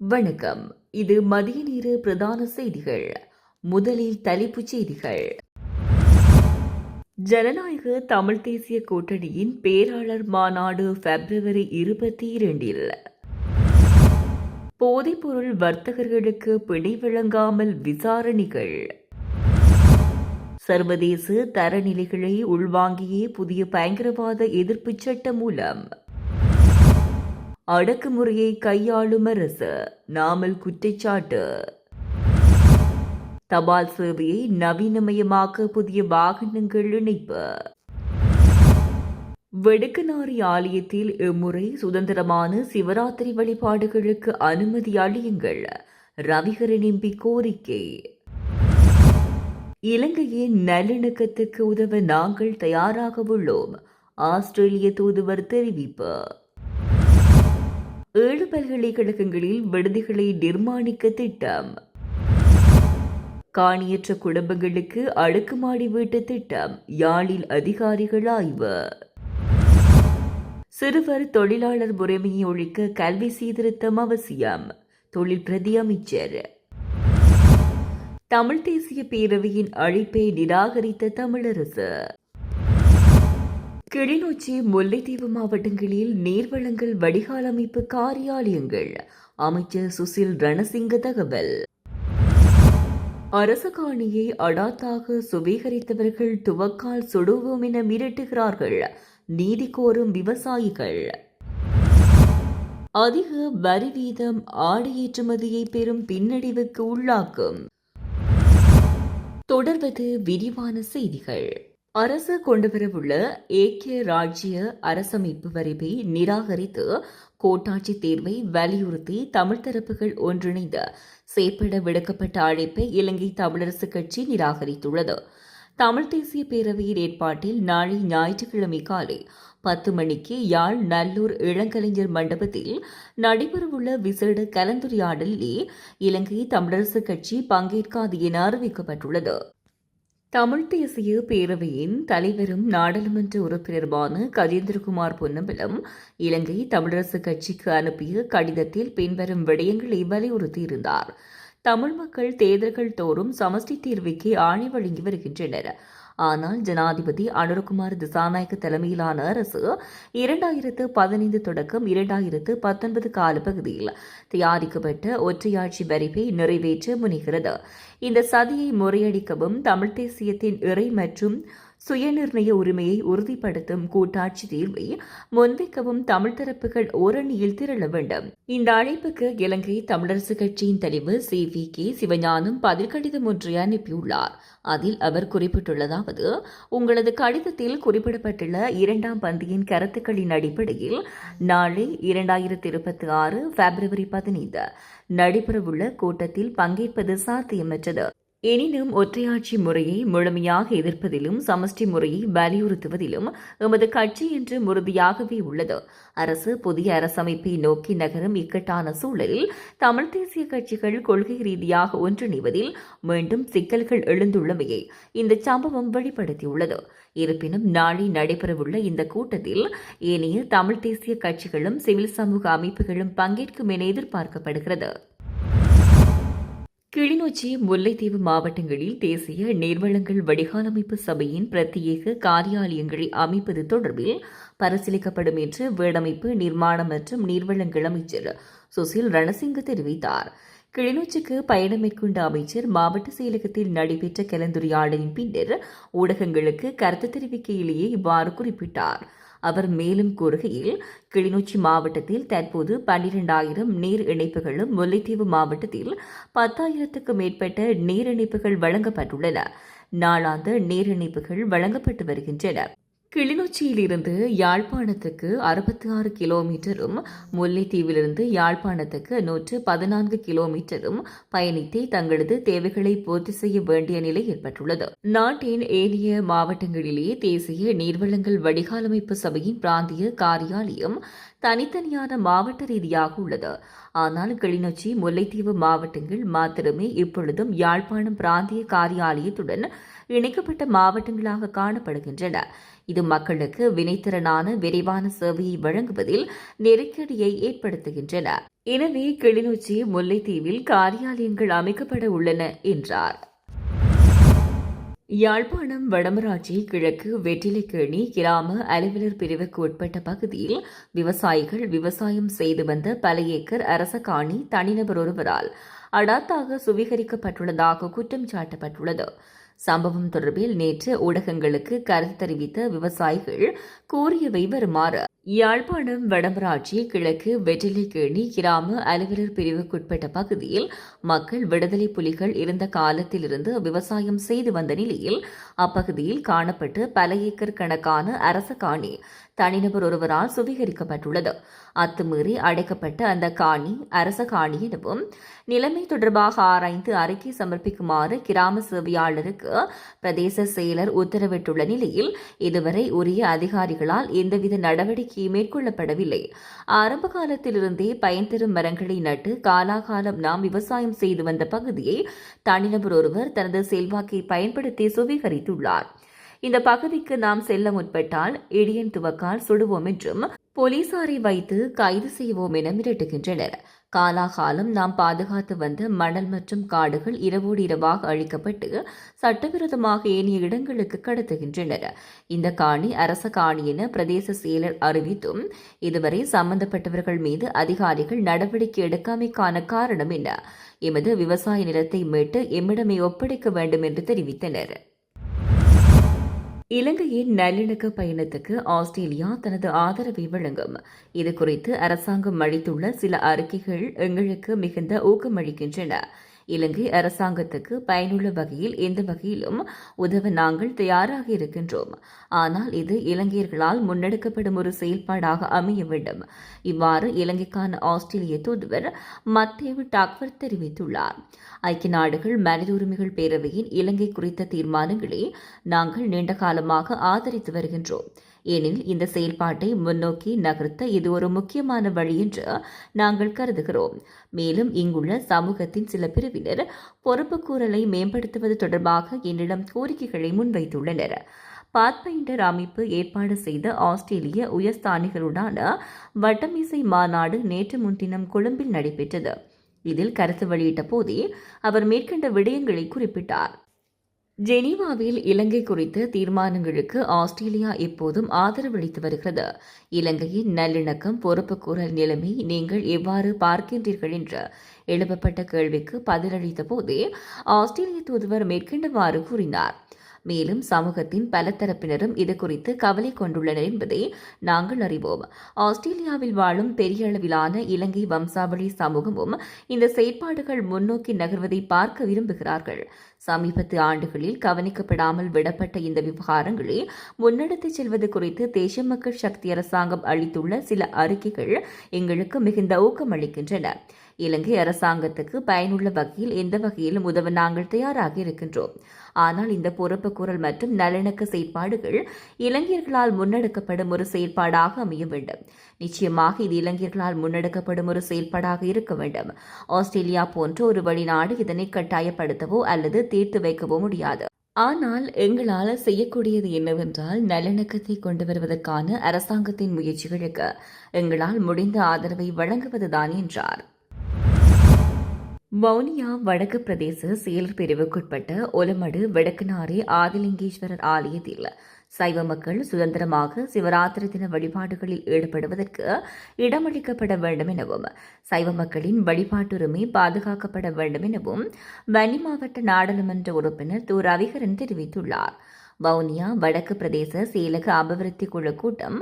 வணக்கம். இது மதிய நேர பிரதான செய்திகள். முதலில் தலைப்புச் செய்திகள். ஜனநாயக தமிழ் தேசிய கூட்டணியின் பேராளர் மாநாடு பிப்ரவரி இருபத்தி இரண்டில் போதைப்பொருள் வர்த்தகர்களுக்கு பிணை வழங்காமல் விசாரணைகள். சர்வதேச தரநிலைகளை உள்வாங்கியே புதிய பயங்கரவாத எதிர்ப்புச் சட்டம் மூலம். அடக்குமுறையை கையாளும் அரசு. நாமல் குற்றச்சாட்டு. தபால் சேவையை நவீனமயமாக்க புதிய வாகனங்கள் இணைப்பு. வெடுக்கனாரி ஆலயத்தில் இம்முறை சுதந்திரமான சிவராத்திரி வழிபாடுகளுக்கு அனுமதி அளியுங்கள். ரவிகரன் எம்பி கோரிக்கை. இலங்கையின் நல்லிணக்கத்துக்கு உதவ நாங்கள் தயாராக உள்ளோம். ஆஸ்திரேலிய தூதுவர் தெரிவிப்பு. ஏழு பல்கலைக்கழகங்களில் விடுதிகளை நிர்மாணிக்க திட்டம். காணியற்ற குடும்பங்களுக்கு அடுக்குமாடி வீட்டு திட்டம் யாழில் அதிகாரிகள் ஆய்வு. சிறுவர் தொழிலாளர் முறைமையை ஒழிக்க கல்வி சீர்திருத்தம் அவசியம் தொழில் பிரதி அமைச்சர். தமிழ் தேசிய பேரவையின் அழைப்பை நிராகரித்த தமிழரசு. கிளிநொச்சி முல்லைத்தீவு மாவட்டங்களில் நீர்வளங்கள் வடிகால் அமைப்பு காரியாலயங்கள். அமைச்சர் சுசில் ரணசிங்க தகவல். அரச காணியை அடாத்தாக சுவீகரித்தவர்கள் துவக்கால் சுடுவோம் என மிரட்டுகிறார்கள். நீதி கோரும் விவசாயிகள். அதிக வரி வீதம் ஆடு ஏற்றுமதியை பெறும் பின்னடைவுக்கு உள்ளாக்கும். தொடர்வது விரிவான செய்திகள். அரசு கொண்டுவரவுள்ள ஏக்கிய ராஜ்ய அரசமைப்பு வரைவை நிராகரித்து கோட்டாட்சி தேர்வை வலியுறுத்தி தமிழ் தரப்புகள் ஒன்றிணைந்த செயற்பட விடுக்கப்பட்ட அழைப்பை இலங்கை தமிழரசுக் கட்சி நிராகரித்துள்ளது. தமிழ் தேசிய பேரவையின் ஏற்பாட்டில் நாளை ஞாயிற்றுக்கிழமை காலை பத்து மணிக்கு யாழ் நல்லூர் இளங்கலைஞர் மண்டபத்தில் நடைபெறவுள்ள விசேட கலந்துரையாடலில் இலங்கை தமிழரசுக் கட்சி பங்கேற்காது என அறிவிக்கப்பட்டுள்ளது. தமிழ் தேசிய பேரவையின் தலைவரும் நாடாளுமன்ற உறுப்பினருமான கஜேந்திரகுமார் பொன்னம்பலம் இலங்கை தமிழரசுக் கட்சிக்கு அனுப்பிய கடிதத்தில் பின்வரும் விடயங்களை வலியுறுத்தியிருந்தார். தமிழ் மக்கள் தேர்தல்கள் தோறும் சமஷ்டி தீர்வுக்கு ஆணை வழங்கி வருகின்றனர். ஆனால் ஜனாதிபதி அனுரகுமார் திசாநாயக்க தலைமையிலான அரசு இரண்டாயிரத்து பதினைந்து தொடக்கம் இரண்டாயிரத்து பத்தொன்பது காலப்பகுதியில் தயாரிக்கப்பட்ட ஒற்றையாட்சி வரிவை நிறைவேற்ற முனைகிறது. இந்த சதியை முறையடிக்கவும் தமிழ் தேசியத்தின் இறை மற்றும் சுயநிர்ணய உரிமையை உறுதிப்படுத்தும் கூட்டாட்சி தீர்வை முன்வைக்கவும் தமிழ் தரப்புகள் ஓரணியில் திரள வேண்டும். இந்த அழைப்புக்கு இலங்கை தமிழரசு கட்சியின் தலைவர் சி. வி. கே. சிவஞானம் பதில் கடிதம் ஒன்றை அனுப்பியுள்ளார். அதில் அவர் குறிப்பிட்டுள்ளதாவது உங்களது கடிதத்தில் குறிப்பிடப்பட்டுள்ள இரண்டாம் பந்தியின் கருத்துக்களின் அடிப்படையில் நாளை இரண்டாயிரத்தி இருபத்தி ஆறு பிப்ரவரி பதினைந்து நடைபெறவுள்ள கூட்டத்தில் பங்கேற்பது சாத்தியமற்றது. எனினும் ஒற்றையாட்சி முறையை முழுமையாக எதிர்ப்பதிலும் சமஷ்டி முறையை வலியுறுத்துவதிலும் எமது கட்சி என்று உறுதியாகவே உள்ளது. அரசு புதிய அரசமைப்பை நோக்கி நகரும் இக்கட்டான சூழலில் தமிழ் தேசிய கட்சிகள் கொள்கை ரீதியாக ஒன்றிணைவதில் மீண்டும் சிக்கல்கள் எழுந்துள்ளமையை இந்த சம்பவம் வெளிப்படுத்தியுள்ளது. இருப்பினும் நாளை நடைபெறவுள்ள இந்த கூட்டத்தில் ஏனைய தமிழ் தேசிய கட்சிகளும் சிவில் சமூக அமைப்புகளும் பங்கேற்கும் என எதிர்பார்க்கப்படுகிறது. கிளிநொச்சி முல்லைத்தீவு மாவட்டங்களில் தேசிய நீர்வளங்கள் வடிகாலமைப்பு சபையின் பிரத்யேக காரியாலயங்களை அமைப்பது தொடர்பில் பரிசீலிக்கப்படும் என்று வீடமைப்பு நிர்மாணம் மற்றும் நீர்வளங்கள் அமைச்சர் சுசில் ரணசிங்க தெரிவித்தார். கிளிநொச்சிக்கு பயணம் மேற்கொண்ட அமைச்சர் மாவட்ட செயலகத்தில் நடைபெற்ற கலந்துரையாடலின் பின்னர் ஊடகங்களுக்கு கருத்து தெரிவிக்கையிலேயே இவ்வாறு குறிப்பிட்டார். அவர் மேலும் கூறுகையில் கிளிநொச்சி மாவட்டத்தில் தற்போது பன்னிரெண்டாயிரம் நீர் இணைப்புகளும் முல்லைத்தீவு மாவட்டத்தில் பத்தாயிரத்துக்கு மேற்பட்ட நீர் இணைப்புகள் வழங்கப்பட்டுள்ளன. நாளாந்த நீர் இணைப்புகள் வழங்கப்பட்டு வருகின்றன. கிளிநொச்சியிலிருந்து யாழ்ப்பாணத்துக்கு அறுபத்தி ஆறு கிலோமீட்டரும் முல்லைத்தீவிலிருந்து யாழ்ப்பாணத்துக்கு நூற்று பதினான்கு கிலோமீட்டரும் பயணித்தே தங்களது தேவைகளை பூர்த்தி செய்ய வேண்டிய நிலை ஏற்பட்டுள்ளது. நாட்டின் ஏனைய மாவட்டங்களிலேயே தேசிய நீர்வளங்கள் வடிகாலமைப்பு சபையின் பிராந்திய காரியாலயம் தனித்தனியான மாவட்ட ரீதியாக உள்ளது. ஆனால் கிளிநொச்சி முல்லைத்தீவு மாவட்டங்கள் மாத்திரமே இப்பொழுதும் யாழ்ப்பாணம் பிராந்திய காரியாலயத்துடன் இணைக்கப்பட்ட மாவட்டங்களாக காணப்படுகின்றன. இது மக்களுக்கு வினைத்திறனான விரைவான சேவையை வழங்குவதில் நெருக்கடியை ஏற்படுத்துகின்றன. எனவே கிளிநொச்சி முல்லைத்தீவில் காரியாலயங்கள் அமைக்கப்பட உள்ளன என்றார். யாழ்ப்பாணம் வடமராட்சி கிழக்கு வெற்றிலைக்கேணி கிராம அலுவலர் பிரிவுக்கு உட்பட்ட பகுதியில் விவசாயிகள் விவசாயம் செய்து வந்த பல ஏக்கர் அரச காணி தனிநபர் ஒருவரால் அடாத்தாக சுவீகரிக்கப்பட்டுள்ளதாக குற்றம் சாட்டப்பட்டுள்ளது. சம்பவம் தொடர்பில் நேற்று ஊடகங்களுக்கு கருத்து தெரிவித்த விவசாயிகள் கூறியவை வருமாறு. யாழ்ப்பாணம் வடமராட்சி கிழக்கு வெற்றிலைக்கேணி கிராம அலுவலர் பிரிவுக்குட்பட்ட பகுதியில் மக்கள் விடுதலை புலிகள் இருந்த காலத்திலிருந்து விவசாயம் செய்து வந்த நிலையில் அப்பகுதியில் காணப்பட்டு பல ஏக்கர் கணக்கான அரச காணி தனிநபர் ஒருவரால் சுவீகரிக்கப்பட்டுள்ளது. அத்துமீறி அடைக்கப்பட்ட அந்த காணி அரச காணி எனவும் நிலைமை தொடர்பாக ஆராய்ந்து அறிக்கை சமர்ப்பிக்குமாறு கிராம சேவையாளருக்கு பிரதேச செயலர் உத்தரவிட்டுள்ள நிலையில் இதுவரை உரிய அதிகாரிகளால் எந்தவித நடவடிக்கையும் மேற்கொள்ளப்படவில்லை. ஆரம்ப காலத்திலிருந்தே பயன்தரும் மரங்களை நட்டு காலாகாலம் நாம் விவசாயம் செய்து வந்த பகுதியை தனிநபர் ஒருவர் தனது செல்வாக்கை பயன்படுத்தி சுவீகரித்துள்ளார். இந்த பகுதிக்கு நாம் செல்ல முற்பட்டால் இடியன் துவக்கால் சுடுவோம் என்றும் போலீசாரை வைத்து கைது செய்வோம் என மிரட்டுகின்றனர். காலாகாலம் நாம் பாதுகாத்து வந்த மணல் மற்றும் காடுகள் இரவோடு இரவாக அழிக்கப்பட்டு சட்டவிரோதமாக ஏனைய இடங்களுக்கு கடத்துகின்றனர். இந்த காணி அரச காணி என பிரதேச செயலர் அறிவித்தும் இதுவரை சம்பந்தப்பட்டவர்கள் மீது அதிகாரிகள் நடவடிக்கை எடுக்காமைக்கான காரணம் என்ன? எமது விவசாய நிலத்தை மீட்டு எம்மிடமே ஒப்படைக்க வேண்டும் என்று தெரிவித்தனர். இலங்கையின் நல்லிணக்க பயணத்துக்கு ஆஸ்திரேலியா தனது ஆதரவை வழங்கும். இது குறித்து அரசாங்கம் அளித்துள்ள சில அறிக்கைகள் எங்களுக்கு மிகுந்த ஊக்கமளிக்கின்றன. இலங்கை அரசாங்கத்துக்கு பயனுள்ள வகையில் எந்த வகையிலும் உதவ நாங்கள் தயாராக இருக்கின்றோம். ஆனால் இது இலங்கையர்களால் முன்னெடுக்கப்படும் ஒரு செயல்பாடாக அமைய வேண்டும். இவ்வாறு இலங்கைக்கான ஆஸ்திரேலிய தூதுவர் மத்தேவு டாக்வர் தெரிவித்துள்ளார். ஐக்கிய நாடுகள் மனித உரிமைகள் பேரவையின் இலங்கை குறித்த தீர்மானங்களை நாங்கள் நீண்ட காலமாக ஆதரித்து வருகின்றோம். ஏனெனில் இந்த செயல்பாட்டை முன்னோக்கி நகர்த்த இது ஒரு முக்கியமான வழி என்று நாங்கள் கருதுகிறோம். மேலும் இங்குள்ள சமூகத்தின் சில பிரிவினர் பொறுப்புக்கூறலை மேம்படுத்துவது தொடர்பாக என்னிடம் கோரிக்கைகளை முன்வைத்துள்ளனர். பாத்பைண்டர் அமைப்பு ஏற்பாடு செய்த ஆஸ்திரேலிய உயர்ஸ்தானிகளுடான வட்டமிசை மாநாடு நேற்று முன்தினம் கொழும்பில் நடைபெற்றது. இதில் கருத்து வெளியிட்ட போதே அவர் மேற்கண்ட விடயங்களை குறிப்பிட்டார். ஜெனீவாவில் இலங்கை குறித்த தீர்மானங்களுக்கு ஆஸ்திரேலியா எப்போதும் ஆதரவளித்து வருகிறது. இலங்கையின் நல்லிணக்கம் பொறுப்புக்கூறல் நிலைமை நீங்கள் எவ்வாறு பார்க்கின்றீர்கள் என்று எழுப்பப்பட்ட கேள்விக்கு பதிலளித்த போதே ஆஸ்திரேலிய தூதுவர் மேற்கண்டவாறு கூறினார். மேலும் சமூகத்தின் பல தரப்பினரும் இது குறித்து கவலை கொண்டுள்ளனர் என்பதை நாங்கள் அறிவோம். ஆஸ்திரேலியாவில் வாழும் பெரிய அளவிலான இலங்கை வம்சாவளி சமூகமும் இந்த செயற்பாடுகள் முன்னோக்கி நகர்வதை பார்க்க விரும்புகிறார்கள். சமீபத்து ஆண்டுகளில் கவனிக்கப்படாமல் விடப்பட்ட இந்த விவகாரங்களை முன்னெடுத்துச் செல்வது குறித்து தேசிய மக்கள் சக்தி அரசாங்கம் அளித்துள்ள சில அறிக்கைகள் எங்களுக்கு மிகுந்த ஊக்கம் அளிக்கின்றன இலங்கை அரசாங்கத்துக்கு பயனுள்ள வகையில் எந்த வகையிலும் உதவ நாங்கள் தயாராக இருக்கின்றோம். ஆனால் இந்த பொறுப்பு குரல் மற்றும் நல்லிணக்க செயற்பாடுகள் இளைஞர்களால் முன்னெடுக்கப்படும் ஒரு செயல்பாடாக அமைய வேண்டும். நிச்சயமாக இது இளைஞர்களால் முன்னெடுக்கப்படும் ஒரு செயல்பாடாக இருக்க வேண்டும். ஆஸ்திரேலியா போன்ற ஒரு வெளிநாடு இதனை கட்டாயப்படுத்தவோ அல்லது தீர்த்து வைக்கவோ முடியாது. ஆனால் எங்களால் செய்யக்கூடியது என்னவென்றால் நல்லிணக்கத்தை கொண்டு வருவதற்கான அரசாங்கத்தின் முயற்சிகளுக்கு எங்களால் முடிந்த ஆதரவை வழங்குவதுதான் என்றார். வவுனியா வடக்கு பிரதேச செயலர் பிரிவுக்குட்பட்ட ஒலமடு வடக்குநாரி ஆதிலிங்கேஸ்வரர் ஆலயத்தில் சைவ மக்கள் சுதந்திரமாக சிவராத்திரி தின வழிபாடுகளில் ஈடுபடுவதற்கு இடமளிக்கப்பட வேண்டும் எனவும் சைவ மக்களின் வழிபாட்டுரிமை பாதுகாக்கப்பட வேண்டும் எனவும் வன்னி மாவட்ட நாடாளுமன்ற உறுப்பினர் து ரவிகரன் தெரிவித்துள்ளார். வவுனியா வடக்கு பிரதேச செயலக அபிவிருத்தி குழு கூட்டம்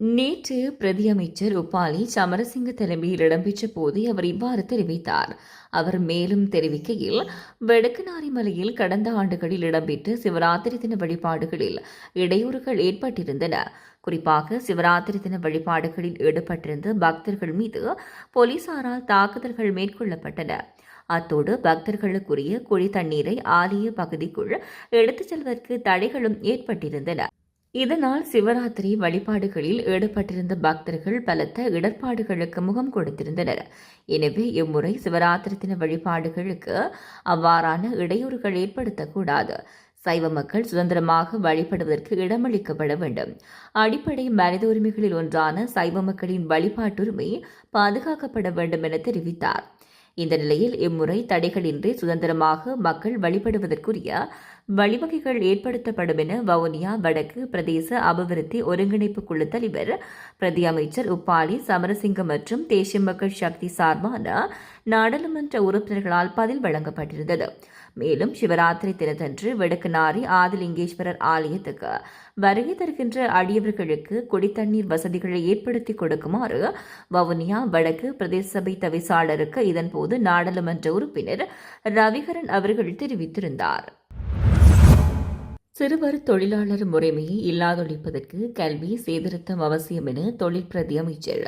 நேற்று பிரதியமைச்சர் உப்பாலி சமரசிங்க தலைமையில் இடம்பெற்ற போது அவர் இவ்வாறு தெரிவித்தார். அவர் மேலும் தெரிவிக்கையில் வடக்கு மலையில் கடந்த ஆண்டுகளில் இடம்பெற்ற சிவராத்திரி தின வழிபாடுகளில் இடையூறுகள் ஏற்பட்டிருந்தன. குறிப்பாக சிவராத்திரி தின வழிபாடுகளில் ஈடுபட்டிருந்த பக்தர்கள் மீது போலீசாரால் தாக்குதல்கள் மேற்கொள்ளப்பட்டன. அத்தோடு பக்தர்களுக்குரிய குழி தண்ணீரை ஆலய பகுதிக்குள் எடுத்துச் செல்வதற்கு தடைகளும் ஏற்பட்டிருந்தன. இதனால் சிவராத்திரி வழிபாடுகளில் ஈடுபட்டிருந்த பக்தர்கள் பலத்த இடர்பாடுகளுக்கு முகம் கொடுத்திருந்தனர். எனவே இம்முறை சிவராத்திரி தின வழிபாடுகளுக்கு அவ்வாறான இடையூறுகள் ஏற்படுத்தக்கூடாது. சைவ மக்கள் சுதந்திரமாக வழிபடுவதற்கு இடமளிக்கப்பட வேண்டும். அடிப்படை மனித உரிமைகளில் ஒன்றான சைவ மக்களின் வழிபாட்டுரிமை பாதுகாக்கப்பட வேண்டும் என தெரிவித்தார். இந்த நிலையில் இம்முறை தடைகளின்றி சுதந்திரமாக மக்கள் வழிபடுவதற்குரிய வழிவகைகள் ஏற்படுத்தப்படும் என வவுனியா வடக்கு பிரதேச அபிவிருத்தி ஒருங்கிணைப்பு குழு தலைவர் பிரதி அமைச்சர் உப்பாலி சமரசிங்கம் மற்றும் தேசிய மக்கள் சக்தி சார்பான நாடாளுமன்ற உறுப்பினர்களால் பதில் வழங்கப்பட்டிருந்தது. மேலும் சிவராத்திரி தினத்தன்று வடக்குநாரி ஆதிலிங்கேஸ்வரர் ஆலயத்துக்கு வருகை தருகின்ற அடியவர்களுக்கு குடித்தண்ணீர் வசதிகளை ஏற்படுத்தி கொடுக்குமாறு வவுனியா வடக்கு பிரதேச சபை தவிசாளருக்கு இதன்போது நாடாளுமன்ற உறுப்பினர் ரவிகரன் அவர்கள் தெரிவித்திருந்தார். சிறுவர் தொழிலாளர் முறைமையை இல்லாதொழிப்பதற்கு கல்வி சீர்திருத்தம் அவசியம் என தொழில் பிரதி அமைச்சர்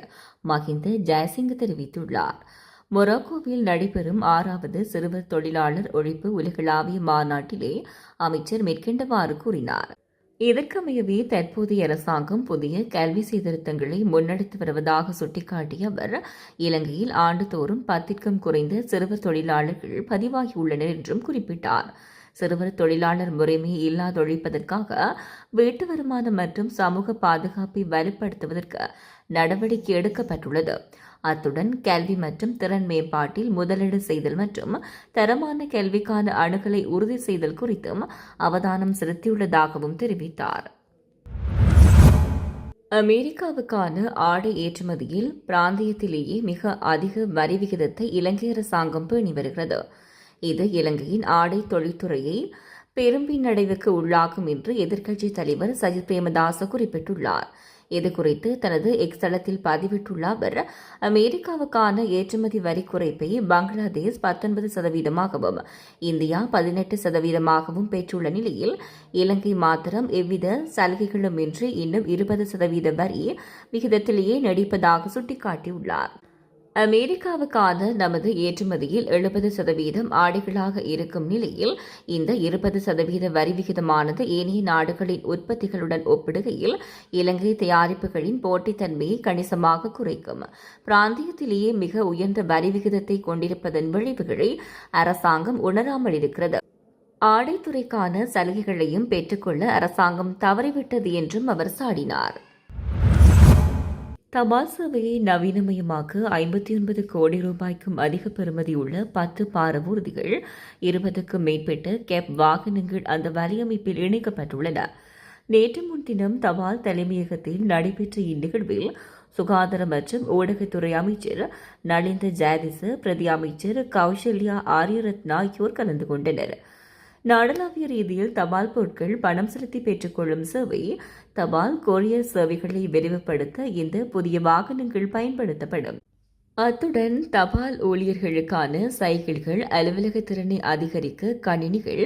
மஹிந்த ஜெயசிங் தெரிவித்துள்ளார். மொராக்கோவில் நடைபெறும் ஆறாவது சிறுவர் தொழிலாளர் ஒழிப்பு உலகளாவிய மாநாட்டிலே அமைச்சர் மேற்கண்டவாறு கூறினார். இதற்கமையவே தற்போதைய அரசாங்கம் புதிய கல்வி சீர்திருத்தங்களை முன்னெடுத்து வருவதாக சுட்டிக்காட்டிய அவர் இலங்கையில் ஆண்டுதோறும் பத்திற்கும் குறைந்த சிறுவர் தொழிலாளர்கள் பதிவாகியுள்ளனர் என்றும் குறிப்பிட்டார். சிறுவர் தொழிலாளர் முறைமை இல்லாதொழிப்பதற்காக வீட்டு வருமானம் மற்றும் சமூக பாதுகாப்பை வலுப்படுத்துவதற்கு நடவடிக்கை எடுக்கப்பட்டுள்ளது. அத்துடன் கல்வி மற்றும் திறன் மேம்பாட்டில் முதலீடு செய்தல் மற்றும் தரமான கல்விக்கான அணுகலை உறுதி செய்தல் குறித்தும் அவதானம் செலுத்தியுள்ளதாகவும் தெரிவித்தார். அமெரிக்காவுக்கான ஆடை ஏற்றுமதியில் பிராந்தியத்திலேயே மிக அதிக வரி விகிதத்தை இலங்கை அரசாங்கம் பேணி வருகிறது. இது இலங்கையின் ஆடை தொழில்துறையை பெரும் பின்னடைவுக்கு உள்ளாகும் என்று எதிர்க்கட்சித் தலைவர் சஜித் பிரேமதாச குறிப்பிட்டுள்ளார். இதுகுறித்து தனது எக்ஸ் தளத்தில் பதிவிட்டுள்ள அவர் அமெரிக்காவுக்கான ஏற்றுமதி வரி குறைப்பை பங்களாதேஷ் பத்தொன்பது சதவீதமாகவும் இந்தியா பதினெட்டு சதவீதமாகவும் பெற்றுள்ள நிலையில் இலங்கை மாத்திரம் எவ்வித சலுகைகளும் இன்றி இன்னும் இருபது சதவீத வரி விகிதத்திலேயே நடிப்பதாக சுட்டிக்காட்டியுள்ளார். அமெரிக்காவுக்கான நமது ஏற்றுமதியில் எழுபது சதவீதம் ஆடைகளாக இருக்கும் நிலையில் இந்த இருபது சதவீத வரி விகிதமானது ஏனைய நாடுகளின் உற்பத்திகளுடன் ஒப்பிடுகையில் இலங்கை தயாரிப்புகளின் போட்டித்தன்மையை கணிசமாக குறைக்கும். பிராந்தியத்திலேயே மிக உயர்ந்த வரி விகிதத்தை கொண்டிருப்பதன் விளைவுகளை அரசாங்கம் உணராமல் இருக்கிறது. ஆடைத்துறைக்கான சலுகைகளையும் பெற்றுக்கொள்ள அரசாங்கம் தவறிவிட்டது என்றும் அவர் சாடினார். தபால் சேவையை நவீனமயமாக்க ஐம்பத்தி ஒன்பது கோடி ரூபாய்க்கும் அதிக பெறுமதி உள்ள பத்து பாரவூர்திகள் இருபதுக்கும் மேற்பட்ட கேப் வாகனங்கள் அந்த வலையமைப்பில் இணைக்கப்பட்டுள்ளன. நேற்று முன்தினம் தபால் தலைமையகத்தில் நடைபெற்ற இந்நிகழ்வில் சுகாதார மற்றும் ஊடகத்துறை அமைச்சர் நலிந்த ஜாதிச பிரதி அமைச்சர் கௌசல்யா ஆரியரத்னா ஆகியோர் கலந்து கொண்டனர். நாடளாவிய ரீதியில் தபால் பொருட்கள் பணம் செலுத்தி பெற்றுக்கொள்ளும் சேவை தபால் கொரியர் சேவைகளை விரிவுபடுத்த இந்த புதிய வாகனங்கள் பயன்படுத்தப்படும். அத்துடன் தபால் ஊழியர்களுக்கான சைக்கிள்கள் அலுவலக திறனை அதிகரிக்க கணினிகள்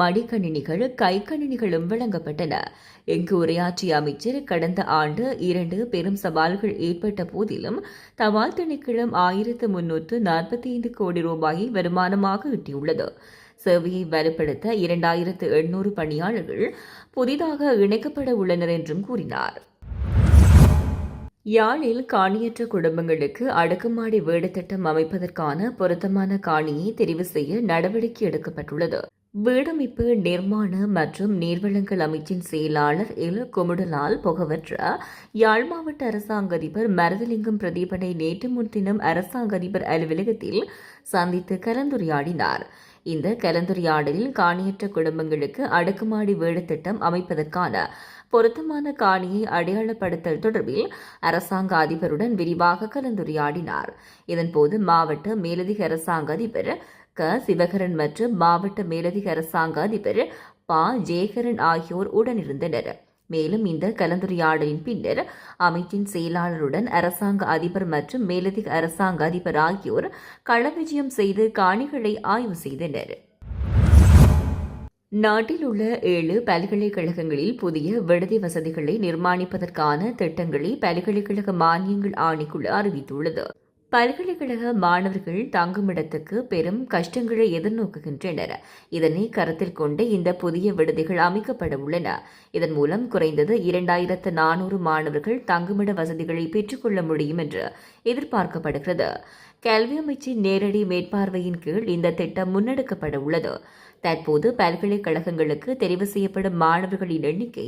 மடிக்கணினிகள் கைக்கணினிகளும் வழங்கப்பட்டன. இங்கு உரையாற்றிய அமைச்சர் கடந்த ஆண்டு இரண்டு பெரும் சவால்கள் ஏற்பட்ட போதிலும் தபால் திணைக்களம் ஆயிரத்து முன்னூற்று நாற்பத்தி ஐந்து கோடி ரூபாயை வருமானமாக ஈட்டியுள்ளது. சேவையை வலுப்படுத்த இரண்டாயிரத்து எண்ணூறு பணியாளர்கள் புதிதாக இணைக்கப்பட உள்ளனர் என்றும் கூறினார். யாழில் காணியற்ற குடும்பங்களுக்கு அடுக்குமாடி வீடு திட்டம் அமைப்பதற்கான பொருத்தமான காணியை தெரிவு செய்ய நடவடிக்கை எடுக்கப்பட்டுள்ளது. வீடமைப்பு நிர்மாண மற்றும் நீர்வளங்கள் அமைச்சின் செயலாளர் எல். குமுடலால் புகவற்ற யாழ் மாவட்ட அரசாங்க அதிபர் மரதலிங்கம் பிரதீபனை நேற்று முன்தினம் அரசாங்க அதிபர் அலுவலகத்தில் சந்தித்து கலந்துரையாடினார். இந்த கலந்துரையாடலில் காணியற்ற குடும்பங்களுக்கு அடுக்குமாடி வீடு திட்டம் அமைப்பதற்கான பொருத்தமான காணியை அடையாளப்படுத்தல் தொடர்பில் அரசாங்க அதிபருடன் விரிவாக கலந்துரையாடினார். இதன்போது மாவட்ட மேலதிக அரசாங்க அதிபர் க. சிவகரன் மற்றும் மாவட்ட மேலதிக அரசாங்க அதிபர் ப. ஜெயகரன் ஆகியோர் உடனிருந்தனர். மேலும் இந்த கலந்துரையாடலின் பின்னர் அமைச்சின் செயலாளருடன் அரசாங்க அதிபர் மற்றும் மேலதிக அரசாங்க அதிபர் ஆகியோர் களவிஜயம் செய்து காணிகளை ஆய்வு செய்தனர். நாட்டில் உள்ள ஏழு பல்கலைக்கழகங்களில் புதிய விடுதி வசதிகளை நிர்மாணிப்பதற்கான திட்டங்களை பல்கலைக்கழக மானியங்கள் ஆணைக்குழு அறிவித்துள்ளது. பல்கலைக்கழக மாணவர்கள் தங்குமிடத்துக்கு பெரும் கஷ்டங்களை எதிர்நோக்குகின்றனர். இதனை கருத்தில் கொண்டு இந்த புதிய விடுதிகள் அமைக்கப்பட உள்ளன. இதன் மூலம் குறைந்தது இரண்டாயிரத்து நானூறு மாணவர்கள் தங்குமிட வசதிகளை பெற்றுக்கொள்ள முடியும் என்று எதிர்பார்க்கப்படுகிறது. கல்வி அமைச்சின் நேரடி மேற்பார்வையின் கீழ் இந்த திட்டம் முன்னெடுக்கப்பட உள்ளது. தற்போது பல்கலைக்கழகங்களுக்கு தெரிவு செய்யப்படும் மாணவர்களின் எண்ணிக்கை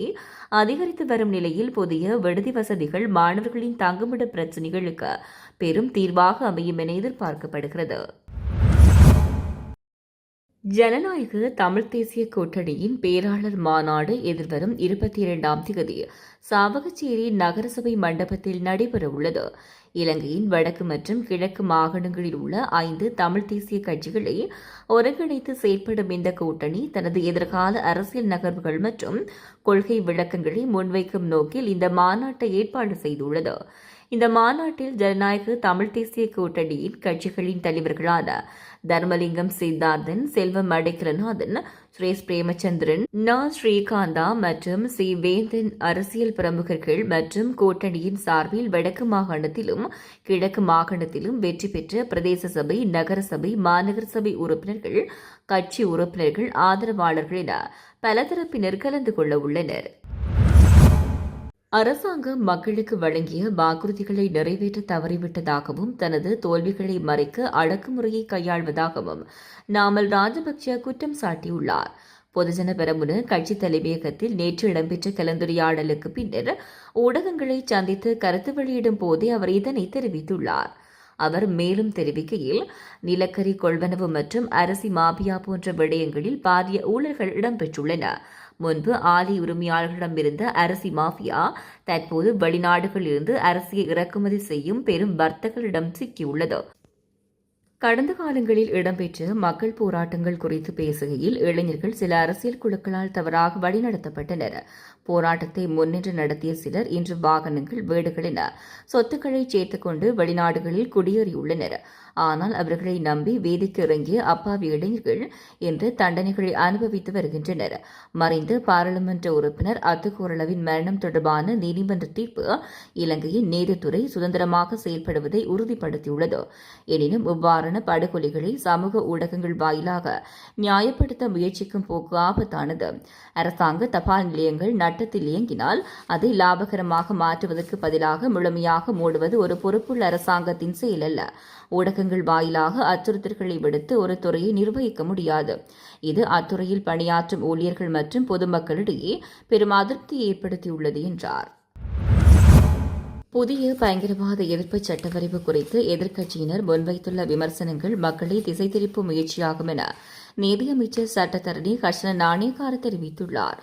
அதிகரித்து வரும் நிலையில் புதிய விடுதி வசதிகள் மாணவர்களின் தங்குமிட பிரச்சினைகளுக்கு பெரும் தீர்வாக அமையும் என எதிர்பார்க்கப்படுகிறது. ஜனநாயக தமிழ் தேசிய கூட்டணியின் பேராளர் மாநாடு எதிர்வரும் இருபத்தி இரண்டாம் தேதி சாவகச்சேரி நகரசபை மண்டபத்தில் நடைபெறவுள்ளது. இலங்கையின் வடக்கு மற்றும் கிழக்கு மாகாணங்களில் உள்ள ஐந்து தமிழ் தேசிய கட்சிகளை ஒருங்கிணைத்து செயல்படும் இந்த கூட்டணி தனது எதிர்கால அரசியல் நகர்வுகள் மற்றும் கொள்கை விளக்கங்களை முன்வைக்கும் நோக்கில் இந்த மாநாட்டை ஏற்பாடு செய்துள்ளது. இந்த மாநாட்டில் ஜனநாயக தமிழ் தேசிய கூட்டணியின் கட்சிகளின் தலைவர்களான தர்மலிங்கம் சித்தார்த்தன் செல்வம் அடைக்கலநாதன் சுரேஷ் பிரேமச்சந்திரன் நா. ஸ்ரீகாந்தா மற்றும் சி. வேந்தன் அரசியல் பிரமுகர்கள் மற்றும் கூட்டணியின் சார்பில் வடக்கு மாகாணத்திலும் கிழக்கு மாகாணத்திலும் வெற்றி பெற்ற பிரதேச சபை நகரசபை மாநகர சபை உறுப்பினர்கள் கட்சி உறுப்பினர்கள் ஆதரவாளர்கள் என பலதரப்பினர் கலந்து கொள்ள உள்ளனர். அரசாங்கம் மக்களுக்கு வழங்கிய வாக்குறுதிகளை நிறைவேற்ற தவறிவிட்டதாகவும் தனது தோல்விகளை மறைக்க அடக்குமுறையை கையாள்வதாகவும் நாமல் ராஜபக்சே குற்றம் சாட்டியுள்ளார். பொதுஜன பெரமுன கட்சி தலைமையகத்தில் நேற்று இடம்பெற்ற கலந்துரையாடலுக்கு பின்னர் ஊடகங்களை சந்தித்து கருத்து வெளியிடும் போதே அவர் இதனை தெரிவித்துள்ளார். அவர் மேலும் தெரிவிக்கையில் நிலக்கரி கொள்வனவு மற்றும் அரசி மாபியா போன்ற விடயங்களில் பாரிய ஊழல்கள் இடம்பெற்றுள்ளன. முன்பு ஆலை உரிமையாளர்களிடமிருந்த அரிசி மாஃபியா தற்போது வெளிநாடுகளிலிருந்து அரிசியை இறக்குமதி செய்யும் பெரும் வர்த்தகர்களிடம் சிக்கியுள்ளது. கடந்த காலங்களில் இடம்பெற்ற மக்கள் போராட்டங்கள் குறித்து பேசுகையில் இளைஞர்கள் சில அரசியல் குழுக்களால் தவறாக வழிநடத்தப்பட்டனர். போராட்டத்தை முன்னின்று நடத்திய சிலர் இன்று வாகனங்கள் வீடுகளின் சொத்துக்களை சேர்த்துக் கொண்டு வெளிநாடுகளில் குடியேறியுள்ளனர். ஆனால் அவர்களை நம்பி வேதிக்கு இறங்கிய அப்பாவி இளைஞர்கள் இன்று தண்டனைகளை அனுபவித்து வருகின்றனர். மறைந்த பாராளுமன்ற உறுப்பினர் அத்துக்கூரளவின் மரணம் தொடர்பான நீதிமன்ற தீர்ப்பு இலங்கையின் நீதித்துறை சுதந்திரமாக செயல்படுவதை உறுதிப்படுத்தியுள்ளது. எனினும் இவ்வாறான படுகொலைகளை சமூக ஊடகங்கள் வாயிலாக நியாயப்படுத்த முயற்சிக்கும் போக்கு ஆபத்தானது. அரசாங்க தபால் நிலையங்கள் நட்டத்தில் இயங்கினால் அதை லாபகரமாக மாற்றுவதற்கு பதிலாக முழுமையாக மூடுவது ஒரு பொறுப்புள்ள அரசாங்கத்தின் செயல் அல்ல. ஊடகங்கள் வாயிலாக அச்சுறுத்தல்களை விடுத்து ஒரு துறையை நிர்வகிக்க முடியாது. இது அத்துறையில் பணியாற்றும் ஊழியர்கள் மற்றும் பொதுமக்களிடையே பெரும் அதிருப்தியை ஏற்படுத்தியுள்ளது என்றார். புதிய பயங்கரவாத எதிர்ப்பு சட்டவரைவு குறித்து எதிர்க்கட்சியினர் முன்வைத்துள்ள விமர்சனங்கள் மக்களை திசை திருப்பும் முயற்சியாகும் என நிதியமைச்சர் சட்டத்தரணி ஹர்ஷன நாணயக்கார தெரிவித்துள்ளார்.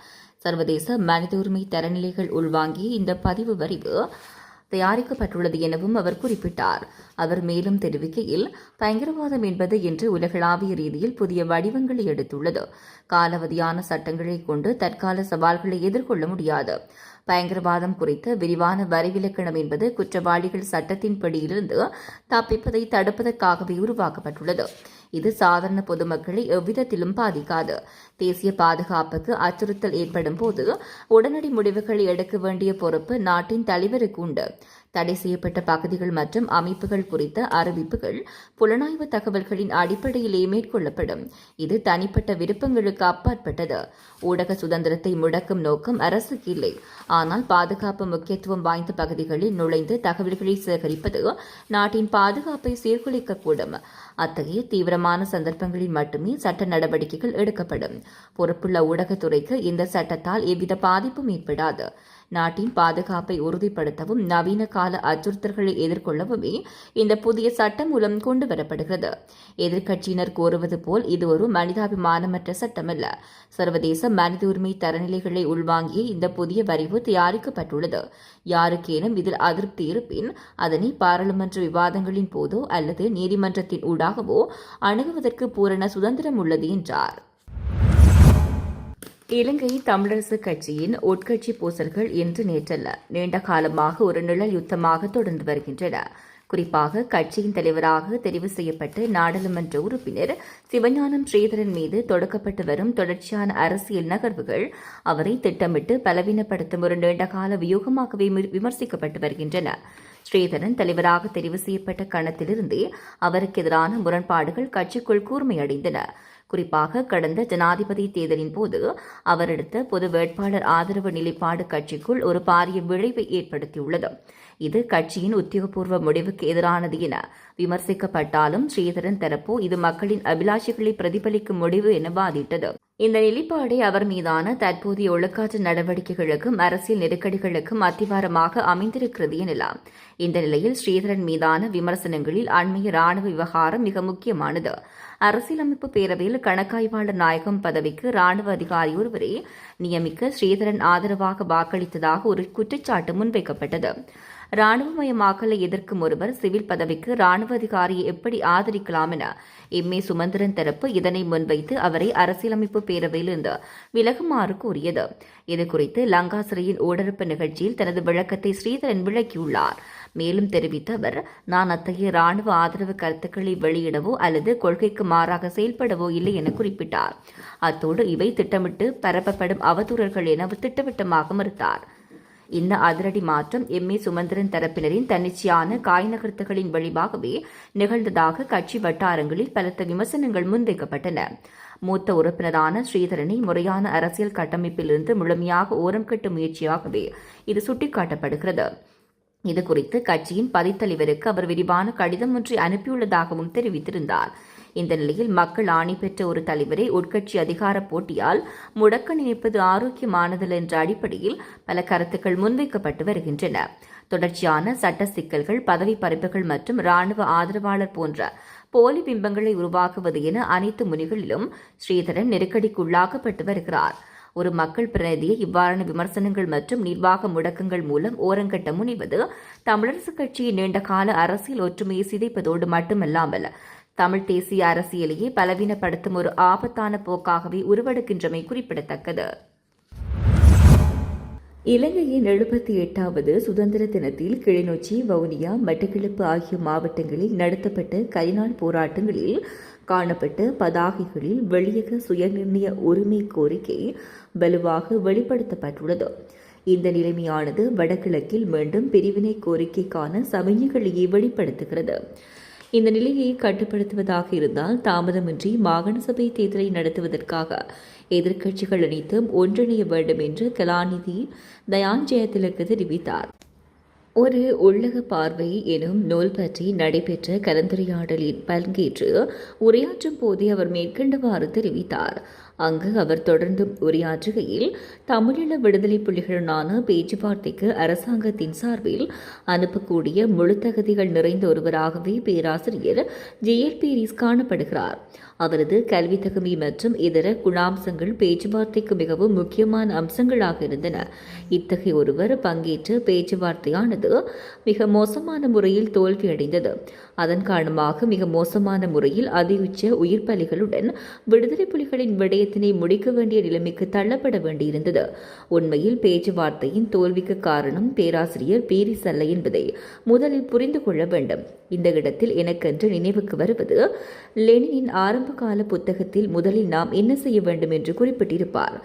சர்வதேச மனித உரிமை தரநிலைகள் உள்வாங்கிய இந்த பதிவு வரிவு தயாரிக்கப்பட்டுள்ளது எனவும் அவர் குறிப்பிட்டார். அவர் மேலும் தெரிவிக்கையில் பயங்கரவாதம் என்பது இன்று உலகளாவிய ரீதியில் புதிய வடிவங்களை எடுத்துள்ளது. காலாவதியான சட்டங்களை கொண்டு தற்கால சவால்களை எதிர்கொள்ள முடியாது. பயங்கரவாதம் குறித்த விரிவான வரிவிலக்கணம் என்பது குற்றவாளிகள் சட்டத்தின் படியிலிருந்து தப்பிப்பதை தடுப்பதற்காகவே உருவாக்கப்பட்டுள்ளது. இது சாதாரண பொதுமக்களை எவ்விதத்திலும் பாதிக்காது. தேசிய பாதுகாப்புக்கு அச்சுறுத்தல் ஏற்படும் போது உடனடி முடிவுகளை எடுக்க வேண்டிய பொறுப்பு நாட்டின் தலைவருக்கு உண்டு. தடை செய்யப்பட்ட பகுதிகள் மற்றும் அமைப்புகள் குறித்த அறிவிப்புகள் புலனாய்வு தகவல்களின் அடிப்படையிலே மேற்கொள்ளப்படும். இது தனிப்பட்ட விருப்பங்களுக்கு அப்பாற்பட்டது. ஊடக சுதந்திரத்தை முடக்கும் நோக்கம் அரசுக்கு இல்லை. ஆனால் பாதுகாப்பு முக்கியத்துவம் வாய்ந்த பகுதிகளில் நுழைந்து தகவல்களை சேகரிப்பது நாட்டின் பாதுகாப்பை சீர்குலைக்கக்கூடும். அத்தகைய தீவிரமான சந்தர்ப்பங்களில் மட்டுமே சட்ட நடவடிக்கைகள் எடுக்கப்படும். பொறுப்புள்ள ஊடகத்துறைக்கு இந்த சட்டத்தால் எவ்வித பாதிப்பும் ஏற்படாது. நாட்டின் பாதுகாப்பை உறுதிப்படுத்தவும் நவீன கால அச்சுறுத்தல்களை எதிர்கொள்ளவுமே இந்த புதிய சட்டம் மூலம் கொண்டுவரப்படுகிறது. எதிர்க்கட்சியினர் கோருவது போல் இது ஒரு மனிதாபிமானமற்ற சட்டமல்ல. சர்வதேச மனித உரிமை தரநிலைகளை உள்வாங்கிய இந்த புதிய வரைவு தயாரிக்கப்பட்டுள்ளது. யாருக்கேனும் இதில் அதிருப்தி இருப்பின் அதனை பாராளுமன்ற விவாதங்களின் போதோ அல்லது நீதிமன்றத்தின் ஊடாகவோ அணுகுவதற்கு பூரண சுதந்திரம் உள்ளது என்றார். இலங்கை தமிழரசு கட்சியின் உட்கட்சி பூசல்கள் இன்று நேற்றல்ல. நீண்ட காலமாக ஒரு நிழல் யுத்தமாக தொடர்ந்து வருகின்றன. குறிப்பாக கட்சியின் தலைவராக தெரிவு செய்யப்பட்ட நாடாளுமன்ற உறுப்பினர் சிவஞானம் ஸ்ரீதரன் மீது தொடக்கப்பட்டு வரும் தொடர்ச்சியான அரசியல் நகர்வுகள் அவரை திட்டமிட்டு பலவீனப்படுத்தும் ஒரு நீண்டகால வியூகமாகவே விமர்சிக்கப்பட்டு வருகின்றன. ஸ்ரீதரன் தலைவராக தெரிவு செய்யப்பட்ட கணத்திலிருந்தே அவருக்கு எதிரான முரண்பாடுகள் கட்சிக்குள் கூர்மையடைந்தன. குறிப்பாக கடந்த ஜனாதிபதி தேர்தலின் போது அவர் எடுத்த பொது வேட்பாளர் ஆதரவு நிலைப்பாடு கட்சிக்குள் ஒரு பாரிய விளைவை ஏற்படுத்தியுள்ளது. இது கட்சியின் உத்தியோகபூர்வ முடிவுக்கு எதிரானது என விமர்சிக்கப்பட்டாலும் ஸ்ரீதரன் தரப்பு இது மக்களின் அபிலாஷைகளை பிரதிபலிக்கும் முடிவு என வாதிட்டது. இந்த நிலைப்பாடே அவர் மீதான தற்போதைய ஒழுக்காற்று நடவடிக்கைகளுக்கும் அரசியல் நெருக்கடிகளுக்கும் அத்திவாரமாக அமைந்திருக்கிறது எனலாம். இந்த நிலையில் ஸ்ரீதரன் மீதான விமர்சனங்களில் அண்மைய ராணுவ விவகாரம் மிக முக்கியமானது. அரசியலமைப்பு பேரவையில் கணக்காய்வாளர் நாயகம் பதவிக்கு ராணுவ அதிகாரி ஒருவரை நியமிக்க ஸ்ரீதரன் ஆதரவாக வாக்களித்ததாக ஒரு குற்றச்சாட்டு முன்வைக்கப்பட்டது. ராணுவமயமாக்கலை எதிர்க்கும் ஒருவர் சிவில் பதவிக்கு ராணுவ அதிகாரியை எப்படி ஆதரிக்கலாம் என எம். ஏ. சுமந்திரன் தரப்பு இதனை முன்வைத்து அவரை அரசியலமைப்பு பேரவையிலிருந்து விலகுமாறு கூறியது இதுகுறித்து லங்கா சிறையின் ஊடறுப்பு நிகழ்ச்சியில் தனது விளக்கத்தை ஸ்ரீதரன் விளக்கியுள்ளார். மேலும் தெரிவித்த அவர் நான் அத்தகைய ராணுவ ஆதரவு கருத்துக்களை வெளியிடவோ அல்லது கொள்கைக்கு மாறாக செயல்படவோ இல்லை என குறிப்பிட்டார். அத்தோடு இவை திட்டமிட்டு பரப்பப்படும் அவதூறல்கள் என திட்டவட்டமாக மறுத்தார். இந்த அதிரடி மாற்றம் எம். ஏ. சுமந்திரன் தரப்பினரின் தன்னிச்சையான காய் வழிவாகவே விளைவாகவே நிகழ்ந்ததாக கட்சி வட்டாரங்களில் பலத்த விமர்சனங்கள் முன்வைக்கப்பட்டன. மூத்த உறுப்பினரான ஸ்ரீதரனை முறையான அரசியல் கட்டமைப்பிலிருந்து முழுமையாக ஓரம் கட்டும் முயற்சியாகவே இது சுட்டிக்காட்டப்படுகிறது. இதுகுறித்து கட்சியின் பதித்தலைவருக்கு அவர் விரிவான கடிதம் ஒன்றை அனுப்பியுள்ளதாகவும் தெரிவித்திருந்தார். இந்த நிலையில் மக்கள் ஆணை பெற்ற ஒரு தலைவரை உட்கட்சி அதிகார போட்டியால் முடக்க நினைப்பது ஆரோக்கியமானதல் என்ற அடிப்படையில் பல கருத்துக்கள் முன்வைக்கப்பட்டு வருகின்றன. தொடர்ச்சியான சட்ட சிக்கல்கள் பதவி பறிப்புகள் மற்றும் ராணுவ ஆதரவாளர் போன்ற போலி பிம்பங்களை உருவாக்குவது என அனைத்து முனிகளிலும் ஸ்ரீதரன் நெருக்கடிக்குள்ளாக்கப்பட்டு வருகிறார். ஒரு மக்கள் பிரதியை இவ்வாறான விமர்சனங்கள் மற்றும் நிர்வாக முடக்கங்கள் மூலம் ஓரங்கட்ட முனைவது தமிழரசு கட்சியின் நீண்டகால அரசியல் ஒற்றுமையை சிதைப்பதோடு மட்டுமல்லாமல் தமிழ் தேசிய அரசியலையே பலவீனப்படுத்தும் ஒரு ஆபத்தான போக்காகவே உருவெடுக்கின்றமை குறிப்பிடத்தக்கது. இலங்கையின் எழுபத்தி எட்டாவது சுதந்திர தினத்தில் கிளிநொச்சி வவுனியா மட்டக்கிழப்பு ஆகிய மாவட்டங்களில் நடத்தப்பட்ட கைநாள் போராட்டங்களில் காணப்பட்ட பதாகைகளில் வெளியக சுயநிர்ணய உரிமை கோரிக்கை வலுவாக வெளிப்படுத்தப்பட்டுள்ளது. இந்த நிலைமையானது வடகிழக்கில் மீண்டும் பிரிவினை கோரிக்கைக்கான சமயங்களையே வெளிப்படுத்துகிறது. இந்த நிலையை கட்டுப்படுத்துவதாக இருந்தால் தாமதமின்றி மாகாண சபை தேர்தலை நடத்துவதற்காக எதிர்க்கட்சிகள் அனைத்தும் ஒன்றிணைய வேண்டும் என்று கலாநிதி தயான் ஜெயதிலக்கு தெரிவித்தார். ஒரு உள்ளக பார்வை எனும் நூல் பற்றி நடைபெற்ற கலந்துரையாடலில் பங்கேற்று உரையாற்றும் போதே அவர் மேற்கண்டவாறு தெரிவித்தார். அங்கு அவர் தொடர்ந்து உரையாற்றுகையில் தமிழீழ விடுதலை புலிகளுடனான பேச்சுவார்த்தைக்கு அரசாங்கத்தின் சார்பில் அனுப்பக்கூடிய முழு தகுதிகள் நிறைந்த ஒருவராகவே பேராசிரியர் ஜே எல் பீரிஸ் காணப்படுகிறார். அவரது கல்வி தகுதி மற்றும் இதர குணாம்சங்கள் பேச்சுவார்த்தைக்கு மிகவும் முக்கியமான அம்சங்களாக இருந்தன. இத்தகைய ஒருவர் பங்கேற்ற பேச்சுவார்த்தையானது மிக மோசமான முறையில் தோல்வியடைந்தது. அதன் காரணமாக மிக மோசமான முறையில் அதியுச்ச உயிர் பலிகளுடன் விடுதலை புலிகளின் விடயத்தினை முடிக்க வேண்டிய நிலைமைக்கு தள்ளப்பட வேண்டியிருந்தது. உண்மையில் பேச்சுவார்த்தையின் தோல்விக்கு காரணம் பேராசிரியர் பீரிஸ் அல்ல என்பதை முதலில் புரிந்து கொள்ள வேண்டும். இந்த இடத்தில் எனக்கென்று நினைவுக்கு வருவது லெனினின் ஆரம்பகால புத்தகத்தில் முதலில் நாம் என்ன செய்ய வேண்டும் என்று குறிப்பிட்டிருப்பார்.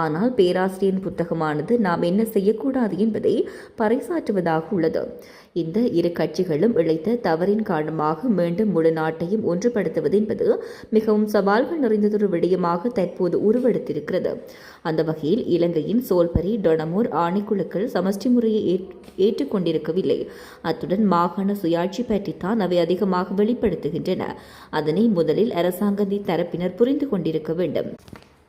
ஆனால் பேராசிரியரின் புத்தகமானது நாம் என்ன செய்யக்கூடாது என்பதை பறைசாற்றுவதாக உள்ளது. இந்த இரு கட்சிகளும் இழைத்த தவறின் காரணமாக மீண்டும் முழு நாட்டையும் ஒன்றுபடுத்துவது என்பது மிகவும் சவால்கள் நிறைந்ததொரு விடயமாக தற்போது உருவெடுத்திருக்கிறது. அந்த வகையில் இலங்கையின் சோல்பரி டொனமோர் ஆணைக்குழுக்கள் சமஷ்டி முறையை ஏற்றுக்கொண்டிருக்கவில்லை. அத்துடன் மாகாண சுயாட்சி பற்றித்தான் அவை அதிகமாக வெளிப்படுத்துகின்றன. அதனை முதலில் அரசாங்கத்தின் தரப்பினர் புரிந்து கொண்டிருக்க வேண்டும்.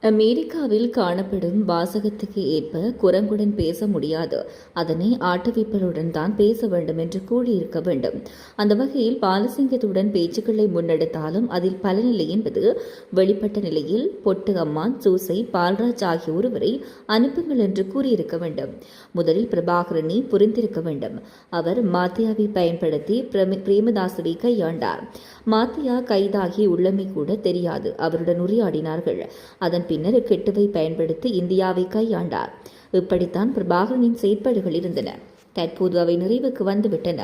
அமெரிக்காவில் காணப்படும் வாசகத்துக்கு ஏற்ப குரங்குடன் பேச முடியாது. அதனை ஆட்டவிப்பருடன் தான் பேச வேண்டும் என்று கூறியிருக்க வேண்டும். அந்த வகையில் பாலசிங்கத்துடன் பேச்சுக்களை முன்னெடுத்தாலும் அதில் பலனில்லை என்பது வெளிப்பட்ட நிலையில் பொட்டு அம்மான் சூசை பால்ராஜ் ஆகிய ஒருவரை அனுப்புங்கள் என்று கூறியிருக்க வேண்டும். முதலில் பிரபாகரனை புரிந்திருக்க வேண்டும். அவர் மாத்தியாவை பயன்படுத்தி பிரேமதாசுவை கையாண்டார். மாத்தியா கைதாகி உள்ளமை கூட தெரியாது. அவருடன் உரையாடினார்கள். அதன் பின்னர் கெட்டுவை பயன்படுத்தி இந்தியாவை கையாண்டார். இப்படித்தான் பிரபாகரனின் செயற்பாடுகள் இருந்தன. தற்போது அவை நிறைவுக்கு வந்துவிட்டன.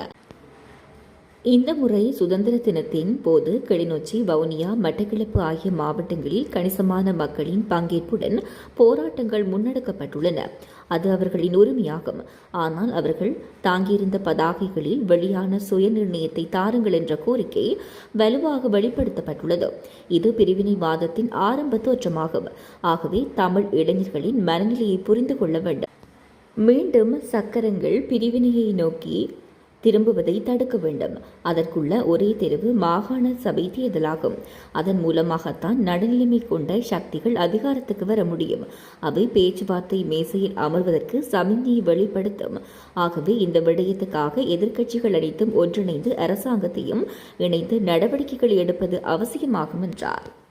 இந்த முறை சுதந்திர தினத்தின் போது கிளிநொச்சி வவுனியா மட்டக்கிழப்பு ஆகிய மாவட்டங்களில் கணிசமான மக்களின் பங்கேற்புடன் போராட்டங்கள் முன்னெடுக்கப்பட்டுள்ளன. அது அவர்களின் உரிமையாகும். ஆனால் அவர்கள் தாங்கியிருந்த பதாகைகளில் வெளியான சுய நிர்ணயத்தை தாருங்கள் என்ற கோரிக்கை வலுவாக வெளிப்படுத்தப்பட்டுள்ளது. இது பிரிவினைவாதத்தின் ஆரம்ப தோற்றமாகும். ஆகவே தமிழ் இளைஞர்களின் மனநிலையை புரிந்து கொள்ள வேண்டும். மீண்டும் சக்கரங்கள் பிரிவினையை நோக்கி திரும்புவதை தடுக்க வேண்டும். அதற்குள்ள ஒரே தெரிவு மாகாண சபை தேர்தலாகும். அதன் மூலமாகத்தான் நடுநிலைமை கொண்ட சக்திகள் அதிகாரத்துக்கு வர முடியும். அவை பேச்சுவார்த்தை மேசையில் அமர்வதற்கு சமிஞ்ஞையை வெளிப்படுத்தும். ஆகவே இந்த விடயத்துக்காக எதிர்க்கட்சிகள் அனைத்தும் ஒன்றிணைந்து அரசாங்கத்தையும் இணைந்து நடவடிக்கைகள் எடுப்பது அவசியமாகும் என்றார்.